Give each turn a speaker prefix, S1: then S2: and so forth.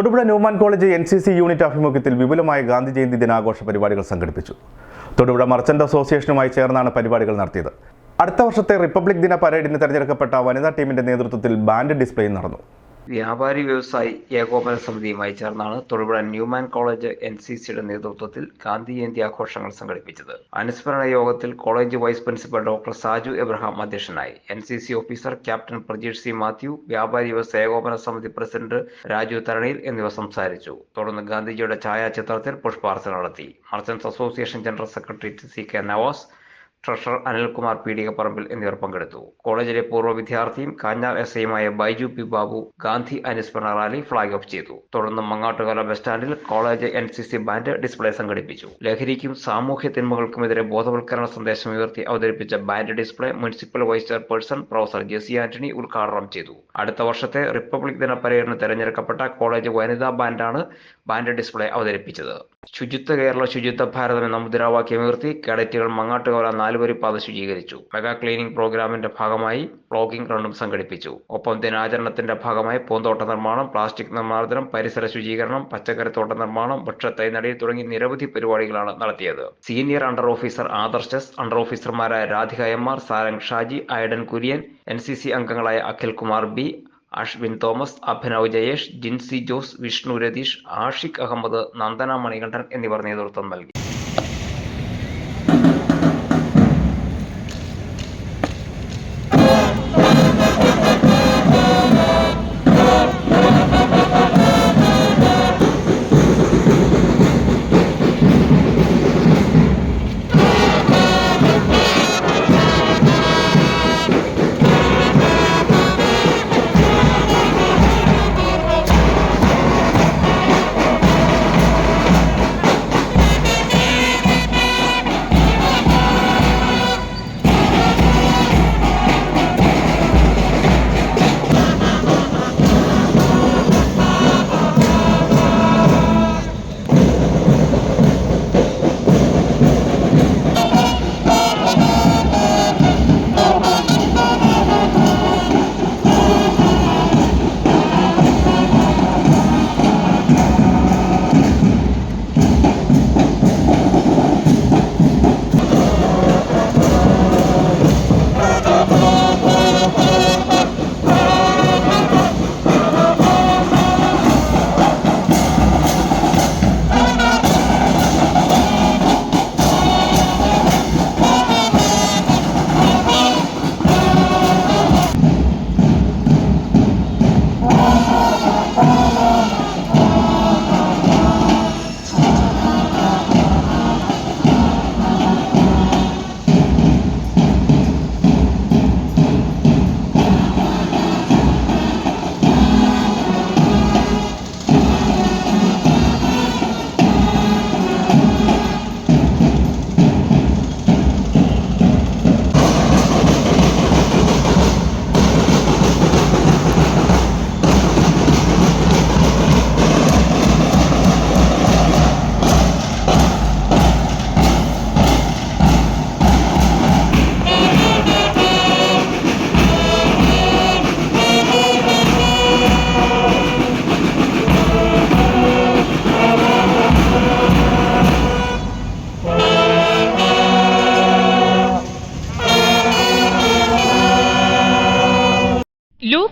S1: Thodupuzha Newman college N C C unit ആഭിമുഖ്യത്തിൽ വിപുലമായ ഗാന്ധി ജയന്തി ദിനാഘോഷ പരിപാടികൾ സംഘടിപ്പിച്ചു. തൊടുപുഴ മർച്ചന്റ് അസോസിയേഷനുമായി ചേർന്നാണ് പരിപാടികൾ നടത്തിയത്. അടുത്ത വർഷത്തെ റിപ്പബ്ലിക് ദിന പരേഡിന് തെരഞ്ഞെടുക്കപ്പെട്ട വനിതാ ടീമിന്റെ നേതൃത്വത്തിൽ ബാൻഡ് ഡിസ്പ്ലേയും നടന്നു.
S2: വ്യാപാരി വ്യവസായി ഏകോപന സമിതിയുമായി ചേർന്നാണ് Thodupuzha Newman college N C സിയുടെ നേതൃത്വത്തിൽ ഗാന്ധി ജയന്തി ആഘോഷങ്ങൾ സംഘടിപ്പിച്ചത്. അനുസ്മരണ യോഗത്തിൽ college vice principal doctor Saju Abraham അധ്യക്ഷനായി. N C C officer captain Prajeesh C Mathew വ്യാപാരി വ്യവസായ ഏകോപന സമിതി പ്രസിഡന്റ് രാജു തരണിയിൽ എന്നിവർ സംസാരിച്ചു. തുടർന്ന് ഗാന്ധിജിയുടെ ഛായാചിത്രത്തിൽ പുഷ്പാർച്ചന നടത്തി. Merchants association general secretary C K Navas treasurer Anilkumar Peedikaparambil എന്നിവർ പങ്കെടുത്തു. കോളേജിലെ പൂർവ വിദ്യാർത്ഥിയും കാഞ്ഞാർ എസ് ഐയുമായ ബൈജു പി ബാബു ഗാന്ധി അനുസ്മരണ റാലി ഫ്ളാഗ് ഓഫ് ചെയ്തു. തുടർന്ന് മങ്ങാട്ടുകാല ബസ് സ്റ്റാൻഡിൽ college N C C band display സംഘടിപ്പിച്ചു. ലഹരിക്കും സാമൂഹ്യ തിന്മകൾക്കുമെതിരെ ബോധവൽക്കരണ സന്ദേശം ഉയർത്തി അവതരിപ്പിച്ച band display municipal vice chairperson professor Jessy Antony ഉദ്ഘാടനം ചെയ്തു. അടുത്ത വർഷത്തെ റിപ്പബ്ലിക് ദിന പരേഡിന് തെരഞ്ഞെടുക്കപ്പെട്ട കോളേജ് വനിതാ ബാൻഡാണ് ബാൻഡ് ഡിസ്പ്ലേ അവതരിപ്പിച്ചത്. ശുചിത്വ കേരള ശുചിത്വ ഭാരതം എന്ന മുദ്രാവാക്യം ഉയർത്തി കേഡറ്റുകൾ മങ്ങാട്ടുകോല നാലുവരി പാത ശുചീകരിച്ചു. മെഗാ ക്ലീനിംഗ് പ്രോഗ്രാമിന്റെ ഭാഗമായി പ്ലോഗിംഗ് റണ്ണും സംഘടിപ്പിച്ചു. ഒപ്പം ദിനാചരണത്തിന്റെ ഭാഗമായി പൂന്തോട്ട നിർമ്മാണം പ്ലാസ്റ്റിക് നിർമ്മാർജനം പരിസര ശുചീകരണം പച്ചക്കറി പച്ചക്കറിത്തോട്ട നിർമ്മാണം വൃക്ഷത്തൈ നടീൽ തുടങ്ങി നിരവധി പരിപാടികളാണ് നടത്തിയത്. Senior under officer Adarsh S under ഓഫീസർമാരായ Radhika M R Sarang Shaji Aiden Kurian N C C അംഗങ്ങളായ അഖിൽ കുമാർ ബി അശ്വിൻ തോമസ് അഭിനവ് ജയേഷ് ജിൻസി ജോസ് വിഷ്ണു രതീഷ് ആഷിഖ് അഹമ്മദ് നന്ദന മണികണ്ഠൻ എന്നിവർ നേതൃത്വം നൽകി.